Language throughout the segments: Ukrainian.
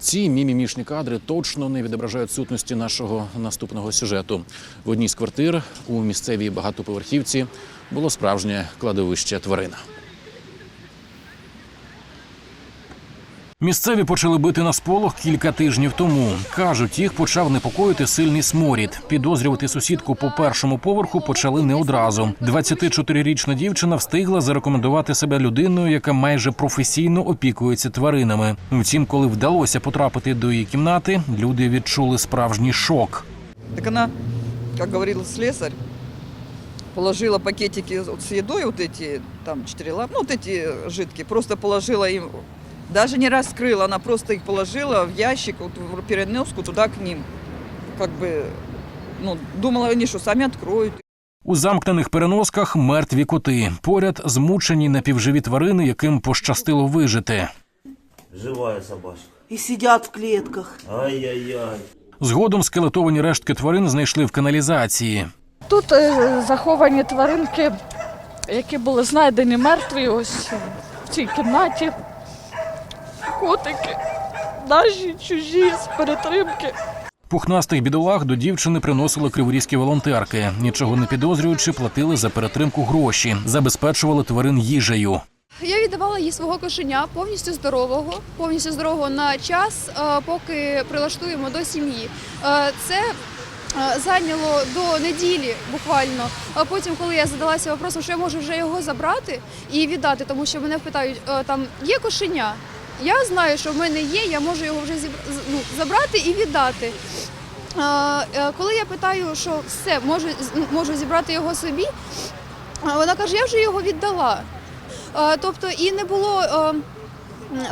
Ці мімімішні кадри точно не відображають сутності нашого наступного сюжету. В одній з квартир у місцевій багатоповерхівці було справжнє кладовище тварин. Місцеві почали бити на сполох кілька тижнів тому. кажуть, їх почав непокоїти сильний сморід. Підозрювати сусідку по першому поверху почали не одразу. 24-річна дівчина встигла зарекомендувати себе людиною, яка майже професійно опікується тваринами. Втім, коли вдалося потрапити до її кімнати, люди відчули справжній шок. Так она, как говорил слесарь, положила пакетики вот с едой, вот эти, там, четыре лап, ну, вот эти жидкие, просто положила им, даже не раскрыла, она просто их положила в ящик, вот, в переноску туда к ним. Как бы, ну, думала они, что сами откроют. У замкнених переносках мертві коти. Поряд змучені напівживі тварини, яким пощастило вижити. Живая собачка. и сидят в клетках. Ай-яй-яй. Згодом скелетовані рештки тварин знайшли в каналізації. Тут е, заховані тваринки, які були знайдені мертві ось в цій кімнаті. Котики, наші чужі з перетримки. Пухнастих бідолах до дівчини приносили криворізькі волонтерки. Нічого не підозрюючи, платили за перетримку гроші, забезпечували тварин їжею. Я віддавала їй свого кошеня повністю здорового, повністю здорового на час, е, поки прилаштуємо до сім'ї. Е, Це е, зайняло до неділі буквально. А потім, коли я задалася вопросом, що я можу вже його забрати і віддати, тому що мене питають, там є кошеня. Я знаю, що в мене є, я можу його вже ну, забрати і віддати. Е, Коли я питаю, що все, можу, з- можу зібрати його собі, вона каже, я вже його віддала. Тобто і не було. е,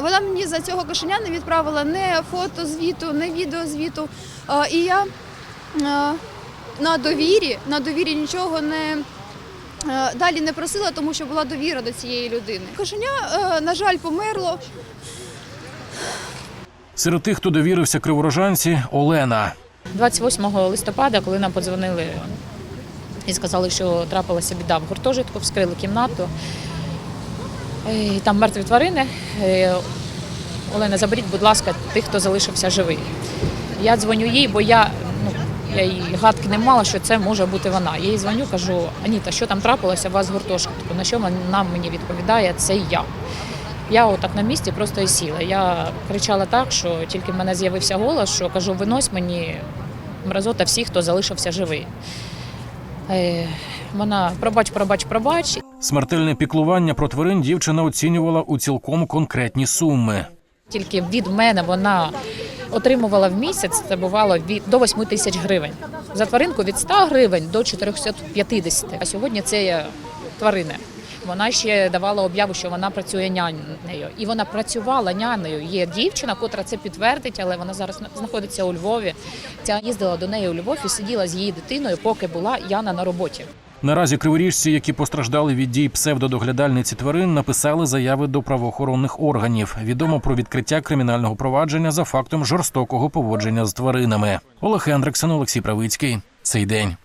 Вона мені за цього кошеня не відправила не фото звіту, не відеозвіту. І я е, на довірі, на довірі нічого не. Далі не просила, тому що була довіра до цієї людини. Кошеня, на жаль, померло. Серед тих, хто довірився криворожанці, Олена. 28 листопада, коли нам подзвонили і сказали, що трапилася біда в гуртожитку, вскрили кімнату. Е, і Там мертві тварини. Е, Олена, заберіть, будь ласка, тих, хто залишився живий. Я дзвоню їй, бо я, ну, я їй гадки не мала, що це може бути вона. Я їй дзвоню, кажу, Аніта, що там трапилося у вас в гуртожитку? На що вона мені відповідає, це я. Я отак на місці просто і сіла. Я кричала так, що тільки в мене з'явився голос, що кажу, винось мені мразота всіх, хто залишився живий. Е, Вона пробач, пробач, пробач. Смертельне піклування про тварин дівчина оцінювала у цілком конкретні суми. Тільки від мене вона отримувала в місяць, це бувало від до 8 тисяч гривень. За тваринку від 100 гривень до 450. А сьогодні це є тварини. Вона ще давала об'яву, що вона працює нянею. І вона працювала нянею. Є дівчина, котра це підтвердить, але вона зараз знаходиться у Львові. Ця їздила до неї у Львов і сиділа з її дитиною, поки була Яна на роботі. Наразі криворіжці, які постраждали від дій псевдодоглядальниці тварин, написали заяви до правоохоронних органів. Відомо про відкриття кримінального провадження за фактом жорстокого поводження з тваринами. Олег Хендриксон, Олексій Правицький. Цей день.